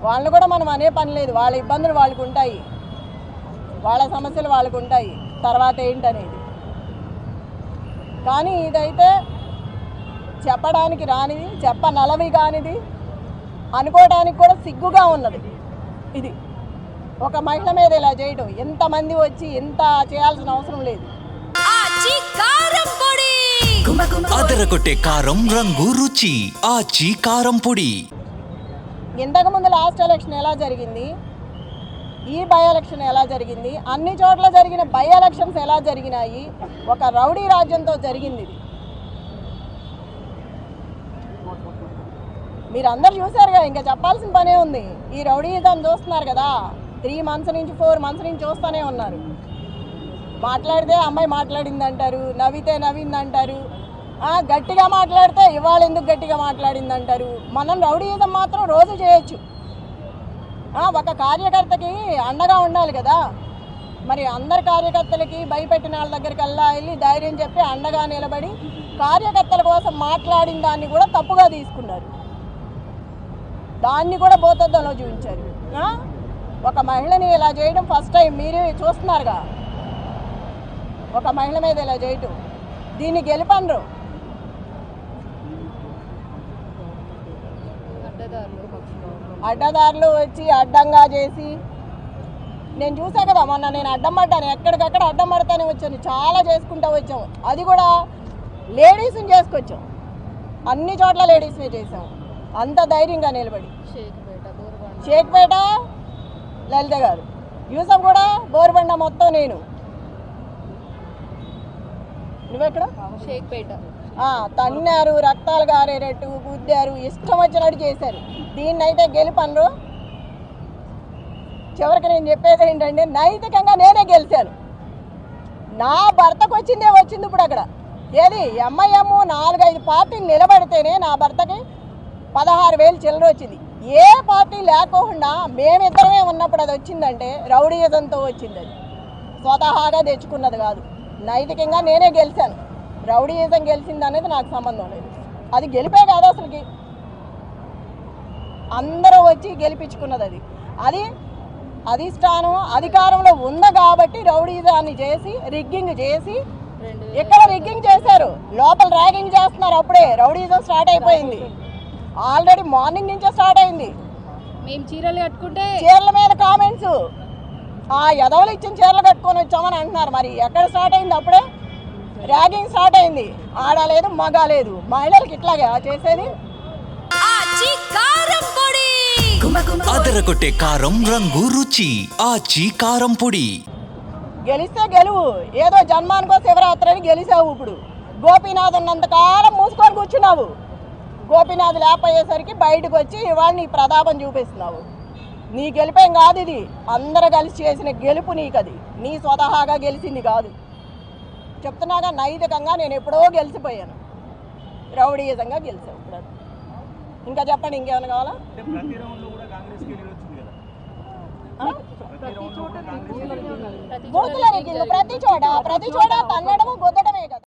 వాళ్ళని కూడా మనం అనే పని లేదు. వాళ్ళ ఇబ్బందులు వాళ్ళకు ఉంటాయి. వాళ్ళ సమస్యలు వాళ్ళకు ఉంటాయి. తర్వాత ఏంటనేది. కానీ ఇదైతే చెప్పడానికి రానిది చెప్పనలవి కానిది అనుకోవడానికి కూడా సిగ్గుగా ఉన్నది. ఇది. ఒక మహిళ మీద ఇలా చేయడం ఎంతమంది వచ్చి ఎంత చేయాల్సిన అవసరం లేదు. అదరగొట్టే కారం రంగు రుచి. ఆచి కారం పొడి. ఇంతకు ముందు లాస్ట్ ఎలక్షన్ ఎలా జరిగింది? ఈ బై ఎలక్షన్ ఎలా జరిగింది? అన్ని చోట్ల జరిగిన బై ఎలక్షన్స్ ఎలా జరిగినాయి? ఒక రౌడీ రాజ్యంతో జరిగింది ఇది. మీరు అందరు చూసారుగా ఇంకా చెప్పాల్సిన పనే ఉంది. ఈ రౌడీజం చూస్తున్నారు కదా. త్రీ మంత్స్ నుంచి ఫోర్ మంత్స్ నుంచి చూస్తూనే ఉన్నారు. మాట్లాడితే అమ్మాయి మాట్లాడింది అంటారు నవ్వితే నవ్వింది అంటారు గట్టిగా మాట్లాడితే ఇవాళ ఎందుకు గట్టిగా మాట్లాడింది అంటారు మనం రౌడీయిజం మాత్రం రోజు చేయొచ్చు. ఒక కార్యకర్తకి అండగా ఉండాలి కదా. మరి అందరి కార్యకర్తలకి భయపెట్టిన వాళ్ళ దగ్గరికి వెళ్ళా వెళ్ళి ధైర్యం చెప్పి అండగా నిలబడి కార్యకర్తల కోసం మాట్లాడిన దాన్ని కూడా తప్పుగా తీసుకున్నారు. దాన్ని కూడా బోతద్దంలో చూపించారు. ఒక మహిళని ఇలా చేయడం ఫస్ట్ టైం మీరే చూస్తున్నారుగా. ఒక మహిళ మీద ఇలా చేయటం. దీన్ని గెలిపండ్రు. అడ్డదారులు. వచ్చి అడ్డంగా చేసి నేను చూసా కదా మొన్న నేను అడ్డం పడ్డాను ఎక్కడికక్కడ అడ్డం పడతానే వచ్చాను చాలా చేసుకుంటూ వచ్చాము అది కూడా లేడీస్ని చేసుకొచ్చాం. అన్ని చోట్ల లేడీస్ని చేసాం అంత ధైర్యంగా నిలబడి. షేక్పేట లలిత గారు. యూసఫ్ కూడా బోరుబండ మొత్తం నేను. నువ్వెక్కడ షేక్పేట. తన్నారు రక్తాలు గారేటట్టు గుద్దారు ఇష్టం వచ్చినట్టు చేశారు. దీన్ని అయితే గెలిపనరు. చివరికి నేను చెప్పేది ఏంటంటే నైతికంగా నేనే గెలిచాను. నా భర్తకు వచ్చిందే వచ్చింది ఇప్పుడు అక్కడ. ఏది? ఎంఐఎం నాలుగైదు పార్టీలు నిలబడితేనే నా భర్తకి పదహారు వేలు చిల్లర వచ్చింది. ఏ పార్టీ లేకోకుండా మేమిద్దరమే ఉన్నప్పుడు అది వచ్చిందంటే రౌడీయిజంతో వచ్చింది అది. స్వతహాగా తెచ్చుకున్నది కాదు. నైతికంగా నేనే గెలిచాను. రౌడీయిజం గెలిచింది అనేది నాకు సంబంధం లేదు. అది గెలిపే కాదు అసలుకి. అందరూ వచ్చి గెలిపించుకున్నది అది. అది అధిష్టానం అధికారంలో ఉంది కాబట్టి రౌడీజాన్ని చేసి రిగ్గింగ్ చేసి ఇక్కడ రిగ్గింగ్ చేశారు? లోపల ర్యాగింగ్ చేస్తున్నారు అప్పుడే. రౌడీజం స్టార్ట్ అయిపోయింది. ఆల్రెడీ మార్నింగ్ నుంచే స్టార్ట్ అయింది. మేము చీరలు కట్టుకుంటే చీరల మీద కామెంట్స్. ఆ ఎదవలు ఇచ్చిన చీరలు కట్టుకొని వచ్చామని అంటున్నారు. మరి ఎక్కడ స్టార్ట్ అయింది అప్పుడే? ర్యాగింగ్ స్టార్ట్ అయింది. ఆడ లేదు మగ లేదు. మహిళలకి ఇట్లాగే చేసేది? అదరగొట్టే కారం రంగు రుచి. ఆచి కారం పొడి. గెలిస్తే గెలువు. ఏదో జన్మానికో శివరాత్రి అని గెలిచావు ఇప్పుడు. గోపీనాథ్ ఉన్నంతకాలం మూసుకొని కూర్చున్నావు. గోపీనాథ్ లేకపోయేసరికి బయటకు వచ్చి ఇవాళ నీ ప్రతాపం చూపిస్తున్నావు. నీ గెలిపేం కాదు ఇది. అందరూ కలిసి చేసిన గెలుపు నీకు అది నీ స్వతహాగా గెలిచింది కాదు. చెప్తున్నాగా నైతికంగా నేను ఎప్పుడో గెలిచిపోయాను. రౌడీయుతంగా గెలిచావు ఇప్పుడు. ఇంకా చెప్పండి ఇంకేమైనా కావాలా? ప్రతి చోట ప్రతి చోట తన్నడము గుద్దడమే కదా.